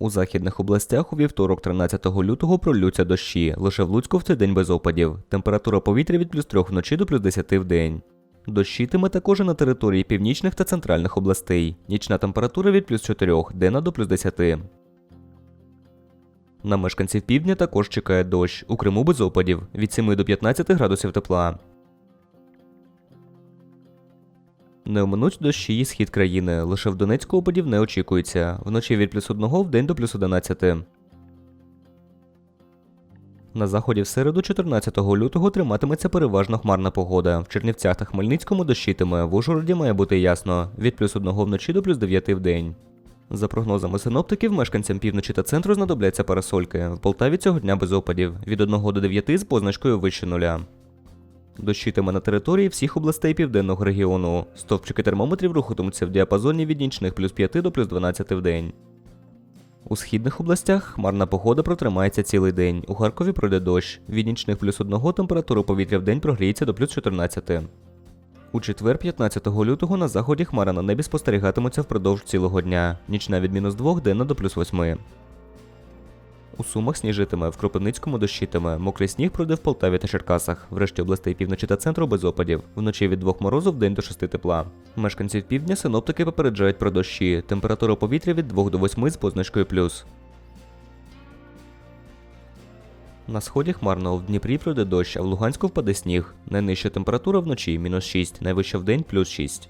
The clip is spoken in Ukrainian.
У західних областях у вівторок 13 лютого пролються дощі. Лише в Луцьку в цей день без опадів. Температура повітря від плюс 3 вночі до плюс 10 в день. Дощитиме також на території північних та центральних областей. Нічна температура від плюс 4, денна до плюс 10. На мешканців півдня також чекає дощ. У Криму без опадів від 7 до 15 градусів тепла. Не оминуть дощі і схід країни. Лише в Донецьку опадів не очікується. Вночі від плюс 1 в день до плюс 11. На заході в середу 14 лютого триматиметься переважно хмарна погода. В Чернівцях та Хмельницькому дощитиме. В Ужгороді має бути ясно. Від плюс 1 вночі до плюс 9 в день. За прогнозами синоптиків, мешканцям півночі та центру знадобляться парасольки. В Полтаві цього дня без опадів. Від 1 до 9 з позначкою вище нуля. Дощитиме на території всіх областей південного регіону. Стовпчики термометрів рухатимуться в діапазоні від нічних плюс 5 до плюс 12 в день. У східних областях хмарна погода протримається цілий день. У Харкові пройде дощ. Від нічних плюс 1 температура повітря в день прогріється до плюс 14. У четвер, 15 лютого, на заході хмара на небі спостерігатимуться впродовж цілого дня. Нічна від мінус 2, денна до плюс 8. У Сумах сніжитиме, в Кропивницькому дощитиме, мокрий сніг пройде в Полтаві та Черкасах, в решті областей півночі та центру без опадів. Вночі від 2 морозу в день до 6 тепла. Мешканців півдня синоптики попереджають про дощі. Температура повітря від 2 до 8 з позначкою плюс. На сході хмарно в Дніпрі пройде дощ, а в Луганську впаде сніг. Найнижча температура вночі мінус 6, найвища в день плюс 6.